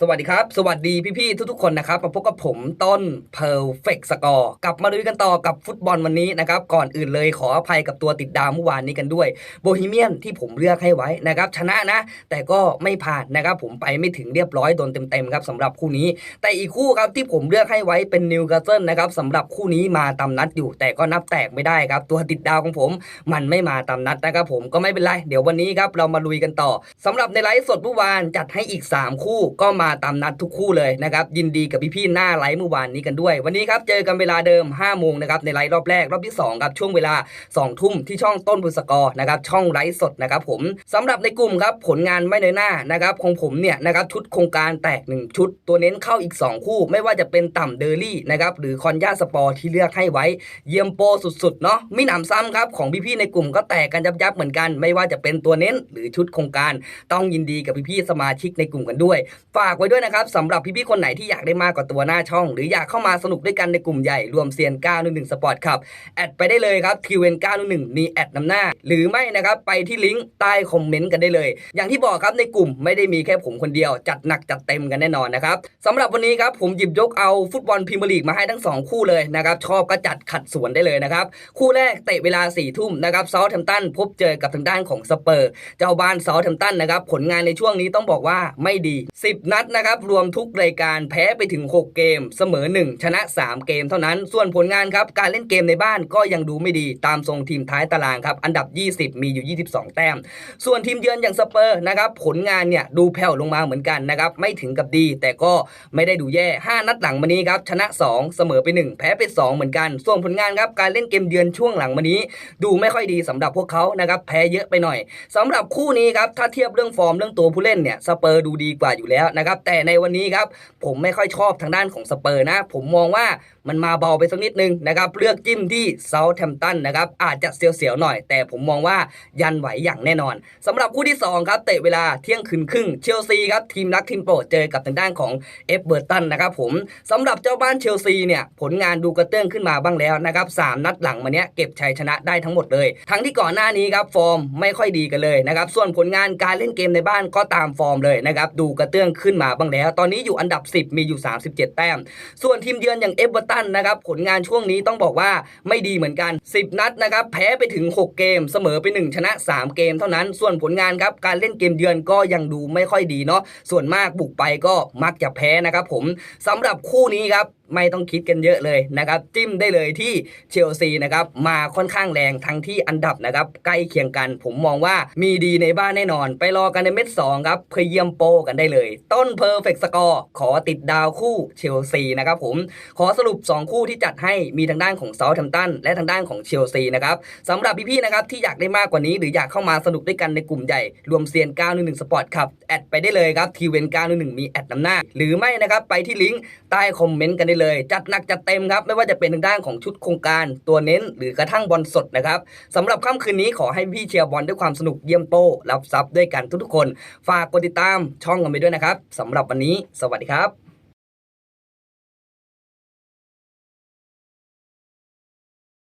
สวัสดีครับ สวัสดีพี่ๆทุกๆคนนะครับมาพบกับผมต้น Perfect Score กลับมาดูกันต่อกับฟุตบอลวันนี้นะครับ ก่อนอื่นเลยขออภัยกับตัวติดดาวเมื่อวานนี้กันด้วยโบฮีเมียนที่ผมเลือกให้ไว้นะครับ ชนะนะ แต่ก็ไม่ผ่านนะครับ ผมไปไม่ถึงเรียบร้อยโดนเต็มๆครับสำหรับคู่นี้ แต่อีกคู่ครับที่ผมเลือกให้ไว้เป็นนิวคาสเซิลนะครับสำหรับคู่นี้มาตามนัดอยู่ แต่ก็นับแตกไม่ได้ครับ ตัวติดดาวของผม มันไม่มาตามนัดนะครับผมก็ไม่เป็นไรเดี๋ยววันนี้ครับเรามาลุยกันต่อสำหรับในไลฟ์สดเมื่อวานจัดให้อีก 3 คู่ก็มาตามนัดทุกคู่เลยนะครับยินดีกับพี่ๆหน้าไลฟ์เมื่อวานนี้กันด้วย วันนี้ครับเจอกันเวลาเดิม5โมงนะครับในไลฟ์รอบแรกรอบที่2ครับช่วงเวลา2ทุ่มที่ช่องต้นบุษกรนะครับช่องไลฟ์สดนะครับผมสำหรับในกลุ่มครับผลงานไม่ในอยหน้านะครับของผมเนี่ยนะครับชุดโครงการแตก 1 ชุด ตัวเน้นเข้าอีก 2 คู่ ไม่ว่าจะเป็นต่ำเดอรี่นะครับหรือคอนยาสปอร์ที่เลือกให้ไว้ เยี่ยมโปสุดๆเนาะไม่หนำซ้ำครับของพี่ๆในกลุ่มก็แตกกันยับๆเหมือนกัน ไม่ว่าจะเป็นตัวเน้นหรือชุดโครงการ ต้องยินดีกับพี่ๆสมาชิกในกลุ่มกันด้วยฝากไว้ด้วยนะครับสำหรับพี่ๆคนไหนที่อยากได้มากกว่าตัวหน้าช่อง หรืออยากเข้ามาสนุกด้วยกันในกลุ่มใหญ่รวมเซียน911สปอร์ตครับแอดไปได้เลยครับ QN 911มีแอดนำหน้า หรือไม่นะครับไปที่ลิงก์ใต้คอมเมนต์กันได้เลย อย่างที่บอกครับในกลุ่มไม่ได้มีแค่ผมคนเดียว จัดหนักจัดเต็มกันแน่นอนนะครับสำหรับวันนี้ครับผมหยิบยกเอาฟุตบอลพรีเมียร์ลีกมาให้ทั้งสองคู่เลยนะครับชอบก็จัดขัดสวนได้เลยนะครับคู่แรกเตะเวลา4ี่ทุ่มนะครับเซาท์แฮมป์ตันพบเจอกับทางด้านของสเปอร์ เจ้าบ้านเซาท์แฮมป์ตันนะครับผลงานในช่วงนี้ต้องบอกว่าไม่ดี 10 นัดนะครับรวมทุกรายการแพ้ไปถึง 6 เกม เสมอ 1 ชนะ 3 เกมเท่านั้น ส่วนผลงานครับการเล่นเกมในบ้านก็ยังดูไม่ดีตามทรงทีมท้ายตารางครับอันดับ 20 มีอยู่ 22 แต้ม ส่วนทีมเยือนอย่างสเปอร์นะครับผลงานเนี่ยดูแผ่วลงมาเหมือนกันนะครับไม่ถึงกับดี แต่ก็ไม่ได้ดูแย่ 5 นัดหลังมานี้ครับชนะ 2 เสมอไป 1 แพ้ไป 2 เหมือนกัน ส่วนผลงานครับการเล่นเกมเยือนช่วงหลังมานี้ ดูไม่ค่อยดีสำหรับพวกเขานะครับแพ้เยอะไปหน่อยสำหรับคู่นี้ครับถ้าเทียบเรื่องฟอร์มเรื่องตัวผู้เล่นเนี่ยสเปอร์ดูดีกว่าอยู่แล้วนะครับแต่ในวันนี้ครับผมไม่ค่อยชอบทางด้านของสเปอร์นะ ผมมองว่ามันมาเบาไปสักนิดนึงนะครับ เลือกจิ้มที่เซาท์แฮมป์ตันนะครับ อาจจะเสียวๆหน่อย แต่ผมมองว่ายันไหวอย่างแน่นอนสำหรับคู่ที่ 2 ครับ เตะเวลาเที่ยงคืนครึ่งเชลซีครับ ทีมรักทีมโปรดเจอกับทางด้านของเอฟเบอร์ตันนะครับผมสำหรับเจ้าบ้านเชลซีเนี่ยผลงานดูกระเตื้องขึ้นมาบ้างแล้วนะครับสามนัดหลังมาเนี้ยเก็บชัยชนะได้ทั้งหมดเลย ทั้งที่ก่อนหน้านี้ครับฟอร์มไม่ค่อยดีกันเลยนะครับส่วนผลงานการเล่นเกมในบ้านก็ตามฟอร์มเลยนะครับดูกระเตื้องขึ้นมาบ้างแล้ว ตอนนี้อยู่อันดับ 10 มีอยู่ 37 แต้ม ส่วนทีมเยือนอย่างเอฟเวอร์ตันนะครับผลงานช่วงนี้ต้องบอกว่าไม่ดีเหมือนกัน 10 นัดนะครับแพ้ไปถึง 6 เกม เสมอไป 1 ชนะ 3 เกมเท่านั้น ส่วนผลงานครับการเล่นเกมเยือนก็ยังดูไม่ค่อยดีเนาะส่วนมากบุกไปก็มักจะแพ้นะครับผมสำหรับคู่นี้ครับไม่ต้องคิดกันเยอะเลยนะครับ จิ้มได้เลยที่เชลซีนะครับมาค่อนข้างแรงทั้งที่อันดับนะครับใกล้เคียงกัน ผมมองว่ามีดีในบ้านแน่นอน ไปรอกันในเม็ด2ครับเพื่อเยี่ยมโปกันได้เลย ต้นเพอร์เฟกต์สกอร์ขอติดดาวคู่เชลซีนะครับผมขอสรุป 2 คู่ที่จัดให้มีทางด้านของเซาท์แฮมป์ตันและทางด้านของเชลซีนะครับสำหรับพี่ๆนะครับที่อยากได้มากกว่านี้หรืออยากเข้ามาสนุกด้วยกันในกลุ่มใหญ่ รวมเซียน 911 สปอร์ตครับแอดไปได้เลยครับทีเวน911มีแอดนำหน้า หรือไม่นะครับไปที่ลิงก์ใต้คอมเมนต์กันได้เลยจัดหนักจัดเต็มครับไม่ว่าจะเป็นทางด้านของชุดโครงการตัวเน้น หรือกระทั่งบอลสดนะครับสำหรับค่ำคืนนี้ขอให้พี่เชียร์บอลด้วยความสนุกเยี่ยมโป้รับทรัพย์ด้วยกันทุกๆคน ฝากกดติดตามช่องกันไปด้วยนะครับสำหรับวันนี้ สวัสดีครับ